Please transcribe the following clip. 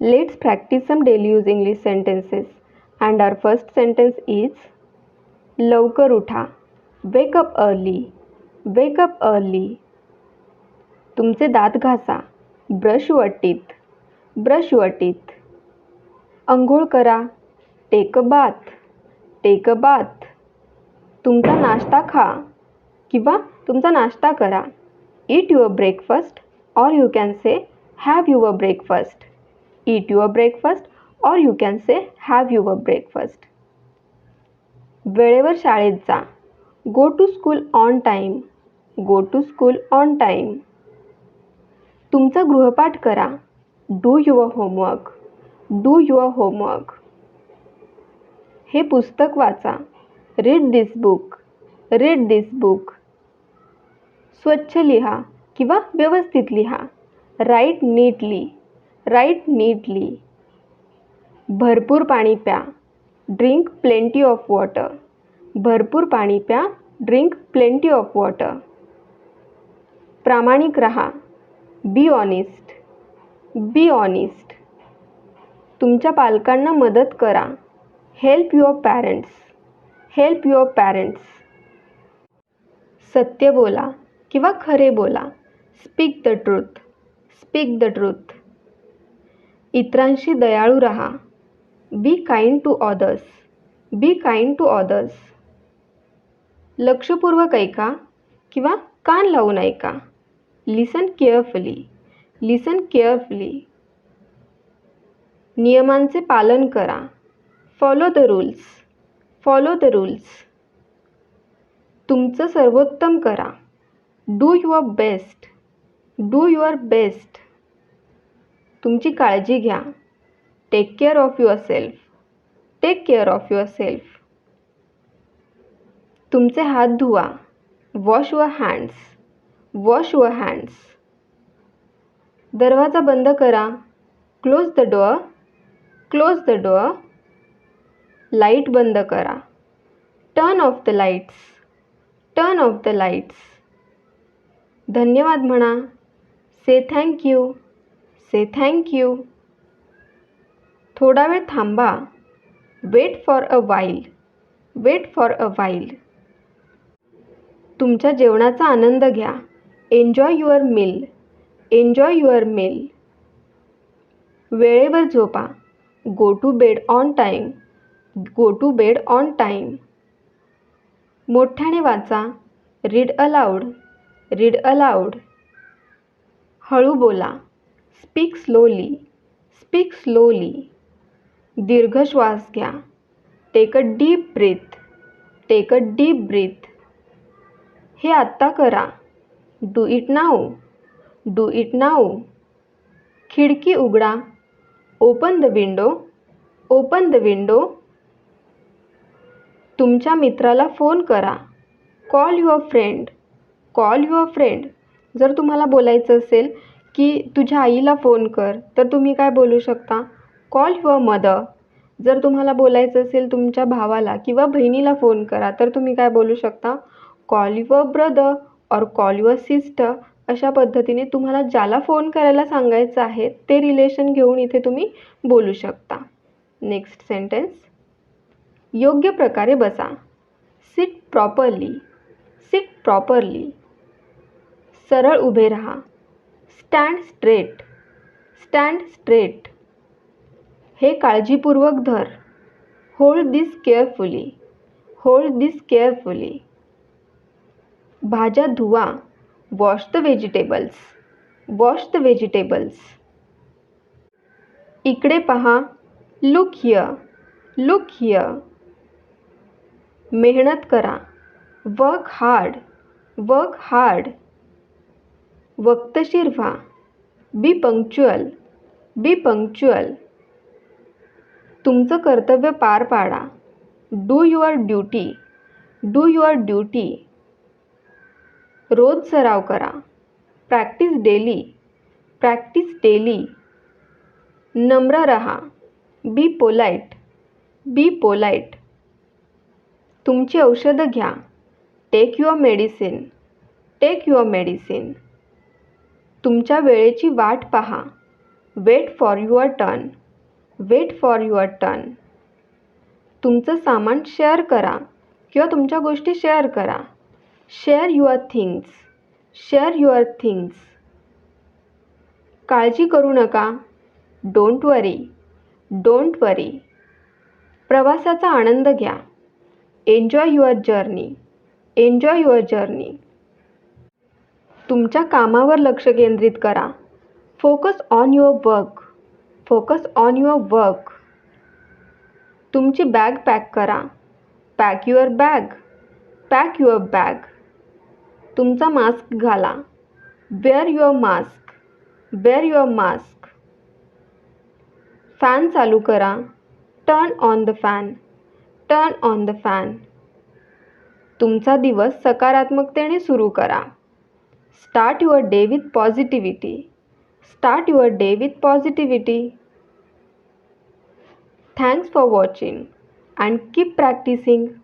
Let's practice some daily use English sentences. And our first sentence is लवकर उठा. Wake up early wake up early तुमचे दात घासा. Brush वटीत brush वटीत अंघोळ करा. Take बात टेक बात तुमचा नाश्ता खा. किंवा तुमचा नाश्ता करा. Eat your breakfast or you can say have your breakfast eat your breakfast or you can say have your breakfast वेळेवर शाळेत जा. Go to school on time go to school on time तुमचा गृहपाठ करा. Do your homework do your homework हे पुस्तक वाचा. Read this book read this book स्वच्छ लिहा किंवा व्यवस्थित लिहा. Write neatly write neatly. भरपूर पाणी प्या. Drink plenty of water. भरपूर पाणी प्या. Drink plenty of water. प्रामाणिक रहा. Be honest. Be honest. तुमच्या पालकांना मदत करा. Help your parents. Help your parents. सत्य बोला किंवा खरे बोला. Speak the truth. Speak the truth. इतरांशी दयाळू राहा. Be kind to others be kind to others लक्षपूर्वक ऐका किंवा कान लावून ऐका. लिसन केअरफुली लिसन केअरफुली नियमांचे पालन करा. Follow the rules follow the rules तुमचं सर्वोत्तम करा. Do your best do your best तुमची काळजी घ्या. Take care of yourself take care of yourself तुमचे हात धुवा. Wash your hands wash your hands दरवाजा बंद करा. Close the door close the door light बंद करा. Turn off the lights turn off the lights धन्यवाद म्हणा. Say thank you say thank you थोडा वेळ थांबा. Wait for a while wait for a while तुमच्या जेवणाचा आनंद घ्या. Enjoy your meal enjoy your meal वेळेवर झोपा. Go to bed on time go to bed on time मोठ्याने वाचा. रीड अलाउड रीड अलाउड हळू बोला. Speak slowly speak slowly. दीर्घ श्वास घ्या. Take a deep breath take a deep breath हे आत्ता करा. Do it now do it now खिडकी उघडा. Open the window open the window तुमच्या मित्राला फोन करा. Call your friend call your friend जर तुम्हाला बोलायचं असेल की तुझ्या आईला फोन कर तर तुम्ही काय बोलू शकता? कॉल युअर मदर जर तुम्हाला बोलायचं असेल तुमच्या भावाला किंवा बहिणीला फोन करा तर तुम्ही काय बोलू शकता? Call your brother or call your sister अशा पद्धतीने तुम्हाला ज्याला फोन करायला सांगायचं आहे ते रिलेशन घेऊन इथे तुम्ही बोलू शकता. नेक्स्ट सेंटेन्स योग्य प्रकारे बसा. सिट प्रॉपरली सिट प्रॉपरली सरळ उभे राहा. Stand straight. Stand straight. हे काळजीपूर्वक धर. Hold this carefully. Hold this carefully. भाज्या धुवा. Wash the vegetables. Wash the vegetables. इकडे पहा. Look here. Look here. मेहनत करा. Work hard. Work hard. वक्तशीर व्हा. बी पंक्च्युअल बी पंक्च्युअल तुमचं कर्तव्य पार पाडा. Do your duty do your duty रोज सराव करा. प्रॅक्टिस डेली प्रॅक्टिस डेली नम्र रहा. बी पोलाईट बी पोलाईट तुमची औषधं घ्या. Take your medicine take your medicine तुमच्या वेळेची वाट पहा. Wait for your turn wait for your turn तुमचं सामान शेअर करा किंवा तुमच्या गोष्टी शेअर करा. Share your things share your things काळजी करू नका. डोंट वरी डोंट वरी प्रवासाचा आनंद घ्या. Enjoy your journey enjoy your journey तुमच्या कामावर लक्ष केंद्रित करा. Focus on your work focus on your work तुमची बॅग पॅक करा. Pack your bag pack your bag तुमचा मास्क घाला. Wear your mask wear your mask fan चालू करा. Turn on the fan turn on the fan तुमचा दिवस सकारात्मकतेने सुरू करा. Start your day with positivity. Start your day with positivity. Thanks for watching and keep practicing.